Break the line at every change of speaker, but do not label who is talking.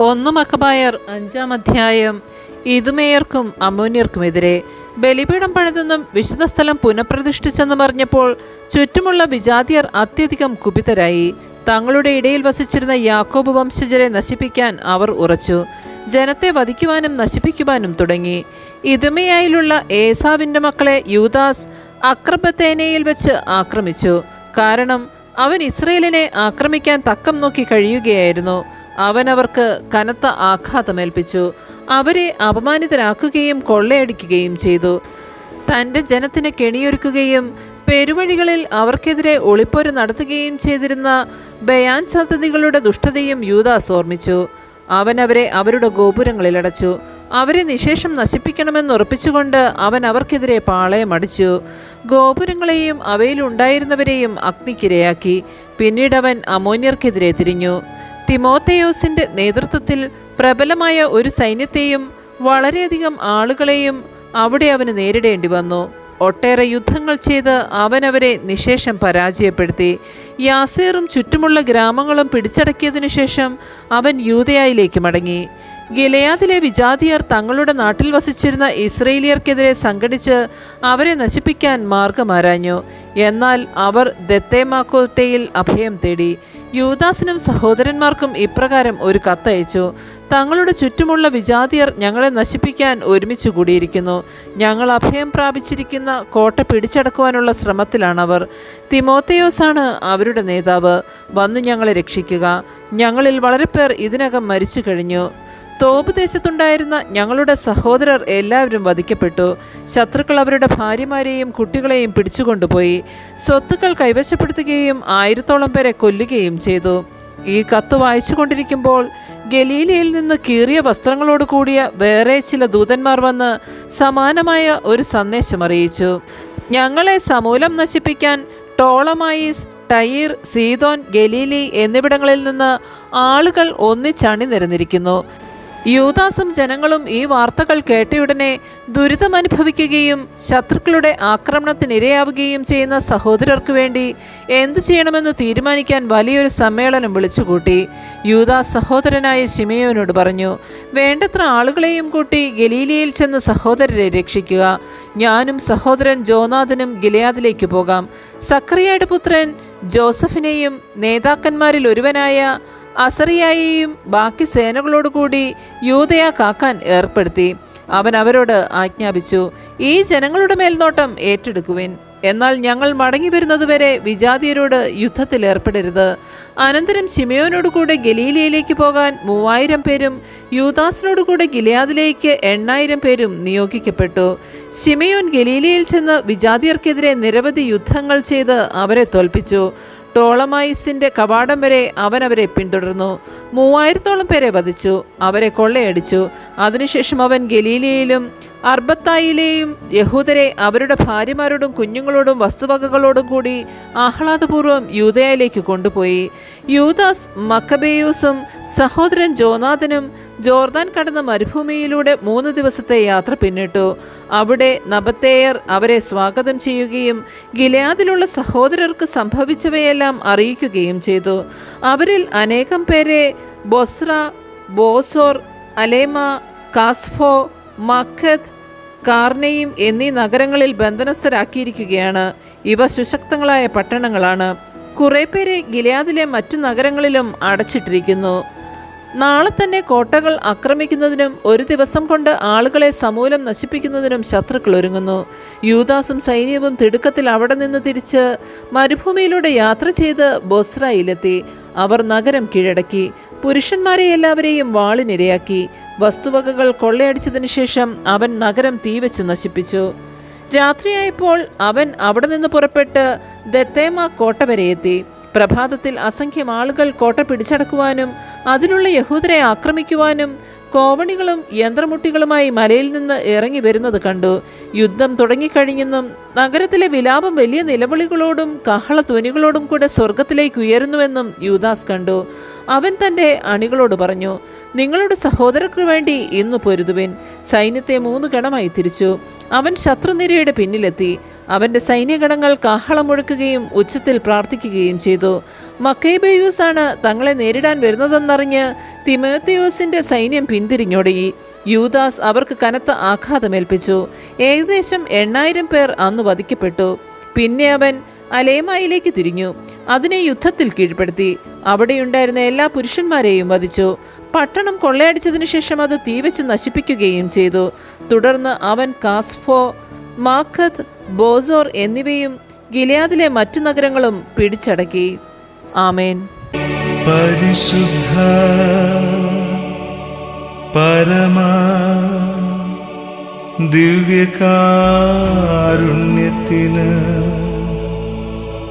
ഒന്ന് മക്കബായർ അഞ്ചാം അധ്യായം ഇതുമേയർക്കും അമോന്യർക്കുമെതിരെ ബലിപീഠം പണിതെന്നും വിശുദ്ധ സ്ഥലം പുനഃപ്രതിഷ്ഠിച്ചെന്നും അറിഞ്ഞപ്പോൾ ചുറ്റുമുള്ള വിജാതിയർ അത്യധികം കുപിതരായി. തങ്ങളുടെ ഇടയിൽ വസിച്ചിരുന്ന യാക്കോബ് വംശജരെ നശിപ്പിക്കാൻ അവർ ഉറച്ചു. ജനത്തെ വധിക്കുവാനും നശിപ്പിക്കുവാനും തുടങ്ങി. ഇതുമയായിലുള്ള ഏസാവിന്റെ മക്കളെ യൂദാസ് അക്രബത്തേനയിൽ വെച്ച് ആക്രമിച്ചു. കാരണം അവൻ ഇസ്രയേലിനെ ആക്രമിക്കാൻ തക്കം നോക്കി കഴിയുകയായിരുന്നു. അവൻ അവർക്ക് കനത്ത ആഘാതമേൽപ്പിച്ചു. അവരെ അപമാനിതരാക്കുകയും കൊള്ളയടിക്കുകയും ചെയ്തു. തന്റെ ജനത്തിന് കെണിയൊരുക്കുകയും പെരുവഴികളിൽ അവർക്കെതിരെ ഒളിപ്പൊരു നടത്തുകയും ചെയ്തിരുന്ന ബയാൻ സന്തതികളുടെ ദുഷ്ടതയും യൂദാസ് ഓർമ്മിച്ചു. അവൻ അവരെ അവരുടെ ഗോപുരങ്ങളിൽ അടച്ചു. അവരെ നിശേഷം നശിപ്പിക്കണമെന്ന് ഉറപ്പിച്ചുകൊണ്ട് അവൻ അവർക്കെതിരെ പാളയമടിച്ചു ഗോപുരങ്ങളെയും അവയിലുണ്ടായിരുന്നവരെയും അഗ്നിക്കിരയാക്കി. പിന്നീട് അവൻ അമോന്യർക്കെതിരെ തിരിഞ്ഞു. തിമോത്തയോസിന്റെ നേതൃത്വത്തിൽ പ്രബലമായ ഒരു സൈന്യത്തെയും വളരെയധികം ആളുകളെയും അവിടെ അവന് നേരിടേണ്ടി വന്നു. ഒട്ടേറെ യുദ്ധങ്ങൾ ചെയ്ത് അവനവരെ നിശേഷം പരാജയപ്പെടുത്തി. യാസേറും ചുറ്റുമുള്ള ഗ്രാമങ്ങളും പിടിച്ചടക്കിയതിനു ശേഷം അവൻ യൂതയായിലേക്ക് മടങ്ങി. ഗിലയാദിലെ വിജാതിയർ തങ്ങളുടെ നാട്ടിൽ വസിച്ചിരുന്ന ഇസ്രയേലിയർക്കെതിരെ സംഘടിച്ച് അവരെ നശിപ്പിക്കാൻ മാർഗമാരാഞ്ഞു എന്നാൽ അവർ ദത്തേമാക്കോട്ടയിൽ അഭയം തേടി. യൂദാസിനും സഹോദരന്മാർക്കും ഇപ്രകാരം ഒരു കത്തയച്ചു. തങ്ങളുടെ ചുറ്റുമുള്ള വിജാതിയർ ഞങ്ങളെ നശിപ്പിക്കാൻ ഒരുമിച്ച് കൂടിയിരിക്കുന്നു. ഞങ്ങൾ അഭയം പ്രാപിച്ചിരിക്കുന്ന കോട്ട പിടിച്ചടക്കുവാനുള്ള ശ്രമത്തിലാണവർ. തിമോത്തയോസാണ് അവരുടെ നേതാവ്. വന്ന് ഞങ്ങളെ രക്ഷിക്കുക. ഞങ്ങളിൽ വളരെ പേർ ഇതിനകം മരിച്ചു കഴിഞ്ഞു തോപ് ദേശത്തുണ്ടായിരുന്ന ഞങ്ങളുടെ സഹോദരർ എല്ലാവരും വധിക്കപ്പെട്ടു. ശത്രുക്കൾ അവരുടെ ഭാര്യമാരെയും കുട്ടികളെയും പിടിച്ചുകൊണ്ടുപോയി. സ്വത്തുക്കൾ കൈവശപ്പെടുത്തുകയും ആയിരത്തോളം പേരെ കൊല്ലുകയും ചെയ്തു. ഈ കത്ത് വായിച്ചുകൊണ്ടിരിക്കുമ്പോൾ ഗലീലയിൽ നിന്ന് കീറിയ വസ്ത്രങ്ങളോട് കൂടിയ വേറെ ചില ദൂതന്മാർ വന്ന് സമാനമായ ഒരു സന്ദേശം അറിയിച്ചു. ഞങ്ങളെ സമൂലം നശിപ്പിക്കാൻ ടോളമായിസ് ടൈർ സീതോൻ ഗലീലി എന്നിവിടങ്ങളിൽ നിന്ന് ആളുകൾ ഒന്നിച്ചണി നിരന്നിരിക്കുന്നു യൂദാസും ജനങ്ങളും ഈ വാർത്തകൾ കേട്ടയുടനെ ദുരിതമനുഭവിക്കുകയും ശത്രുക്കളുടെ ആക്രമണത്തിനിരയാവുകയും ചെയ്യുന്ന സഹോദരർക്ക് വേണ്ടി എന്തു ചെയ്യണമെന്ന് തീരുമാനിക്കാൻ വലിയൊരു സമ്മേളനം വിളിച്ചുകൂട്ടി. യൂദാസ് സഹോദരനായ ശിമയോനോട് പറഞ്ഞു വേണ്ടത്ര ആളുകളെയും കൂട്ടി ഗലീലിയയിൽ ചെന്ന് സഹോദരരെ രക്ഷിക്കുക. ഞാനും സഹോദരൻ ജോനാഥനും ഗിലയാദിലേക്ക് പോകാം. സക്രിയയുടെ പുത്രൻ ജോസഫിനെയും നേതാക്കന്മാരിൽ ഒരുവനായ അസറിയായെയും ബാക്കി സേനകളോടുകൂടി യൂതയ കാക്കാൻ ഏർപ്പെടുത്തി. അവൻ അവരോട് ആജ്ഞാപിച്ചു ഈ ജനങ്ങളുടെ മേൽനോട്ടം ഏറ്റെടുക്കുവിൻ. എന്നാൽ ഞങ്ങൾ മടങ്ങി വരുന്നതുവരെ വിജാതിയരോട് യുദ്ധത്തിൽ ഏർപ്പെടരുത്. അനന്തരം ശിമയോനോടുകൂടെ ഗലീലയിലേക്ക് പോകാൻ മൂവായിരം പേരും യൂദാസിനോടുകൂടെ ഗിലയാദിലേക്ക് എണ്ണായിരം പേരും നിയോഗിക്കപ്പെട്ടു. ശിമയോൻ ഗലീലയിൽ ചെന്ന് വിജാതിയർക്കെതിരെ നിരവധി യുദ്ധങ്ങൾ ചെയ്ത് അവരെ തോൽപ്പിച്ചു. ടോളമായിസിന്റെ കവാടം വരെ അവൻ അവരെ പിന്തുടർന്നു. മൂവായിരത്തോളം പേരെ വധിച്ചു. അവരെ കൊള്ളയടിച്ചു. അതിനുശേഷം അവൻ ഗലീലയിലും അർബത്തായിലെയും യഹൂദരെ അവരുടെ ഭാര്യമാരോടും കുഞ്ഞുങ്ങളോടും വസ്തുവകകളോടും കൂടി ആഹ്ലാദപൂർവം യൂതയയിലേക്ക് കൊണ്ടുപോയി. യൂദാസ് മക്കബേയൂസും സഹോദരൻ ജോനാഥനും ജോർദാൻ കടന്ന മരുഭൂമിയിലൂടെ മൂന്ന് ദിവസത്തെ യാത്ര പിന്നിട്ടു. അവിടെ നബത്തേയർ അവരെ സ്വാഗതം ചെയ്യുകയും ഗിലയാദിലുള്ള സഹോദരർക്ക് സംഭവിച്ചവയെല്ലാം അറിയിക്കുകയും ചെയ്തു. അവരിൽ അനേകം പേരെ ബൊസ്ര ബോസോർ അലേമ കാസ്ഫോ മഖദ് കാർനെയും എന്നീ നഗരങ്ങളിൽ ബന്ധനസ്ഥരാക്കിയിരിക്കുകയാണ്. ഇവ സുശക്തങ്ങളായ പട്ടണങ്ങളാണ്. കുറേ പേരെ ഗിലയാദിലെ മറ്റു നഗരങ്ങളിലും അടച്ചിട്ടിരിക്കുന്നു. നാളെ തന്നെ കോട്ടകൾ ആക്രമിക്കുന്നതിനും ഒരു ദിവസം കൊണ്ട് ആളുകളെ സമൂലം നശിപ്പിക്കുന്നതിനും ശത്രുക്കൾ ഒരുങ്ങുന്നു. യൂദാസും സൈന്യവും തിടുക്കത്തിൽ അവിടെ നിന്ന് തിരിച്ച് മരുഭൂമിയിലൂടെ യാത്ര ചെയ്ത് ബൊസ്രയിലെത്തി. അവർ നഗരം കീഴടക്കി. പുരുഷന്മാരെ എല്ലാവരെയും വാളിനിരയാക്കി. വസ്തുവകകൾ കൊള്ളയടിച്ചതിനു ശേഷം അവൻ നഗരം തീവച്ച് നശിപ്പിച്ചു. രാത്രിയായപ്പോൾ അവൻ അവിടെ നിന്ന് പുറപ്പെട്ട് ദത്തേമ കോട്ട എത്തി. പ്രഭാതത്തിൽ അസംഖ്യം ആളുകൾ കോട്ട പിടിച്ചടക്കുവാനും അതിനുള്ള യഹൂദരെ ആക്രമിക്കുവാനും കോവണികളും യന്ത്രമുട്ടികളുമായി മലയിൽ നിന്ന് ഇറങ്ങി വരുന്നത് കണ്ടു. യുദ്ധം തുടങ്ങിക്കഴിഞ്ഞെന്നും നഗരത്തിലെ വിലാപം വലിയ നിലവിളികളോടും കഹളധ്വനികളോടും കൂടെ സ്വർഗത്തിലേക്ക് ഉയരുന്നുവെന്നും യൂദാസ് കണ്ടു. അവൻ തന്റെ അണികളോട് പറഞ്ഞു നിങ്ങളുടെ സഹോദരർക്ക് വേണ്ടി ഇന്ന് പൊരുതുവിൻ. സൈന്യത്തെ മൂന്ന് ഗണമായി തിരിച്ചു. അവൻ ശത്രുനിരയുടെ പിന്നിലെത്തി. അവന്റെ സൈന്യഗണങ്ങൾ കാഹളം മുഴക്കുകയും ഉച്ചത്തിൽ പ്രാർത്ഥിക്കുകയും ചെയ്തു. മക്കൈബയൂസ് ആണ് തങ്ങളെ നേരിടാൻ വരുന്നതെന്നറിഞ്ഞ് തിമോത്തിയോസിന്റെ സൈന്യം പിന്തിരിഞ്ഞോടി യൂദാസ് അവർക്ക് കനത്ത ആഘാതമേൽപ്പിച്ചു. ഏകദേശം എണ്ണായിരം പേർ അന്ന് വധിക്കപ്പെട്ടു. പിന്നെ അവൻ അലേമായിലേക്ക് തിരിഞ്ഞു. അതിനെ യുദ്ധത്തിൽ കീഴ്പ്പെടുത്തി. അവിടെയുണ്ടായിരുന്ന എല്ലാ പുരുഷന്മാരെയും വധിച്ചു. പട്ടണം കൊള്ളയടിച്ചതിനു ശേഷം അത് തീവച്ച് നശിപ്പിക്കുകയും ചെയ്തു. തുടർന്ന് അവൻ കാസ്ഫോ മാഖത്ത് ബോസോർ എന്നിവയും ഗിലയാദിലെ മറ്റു നഗരങ്ങളും പിടിച്ചടക്കി. ആമേൻ.
പരിശുദ്ധ പരമ ദിവ്യകാരുണ്യത്തിന്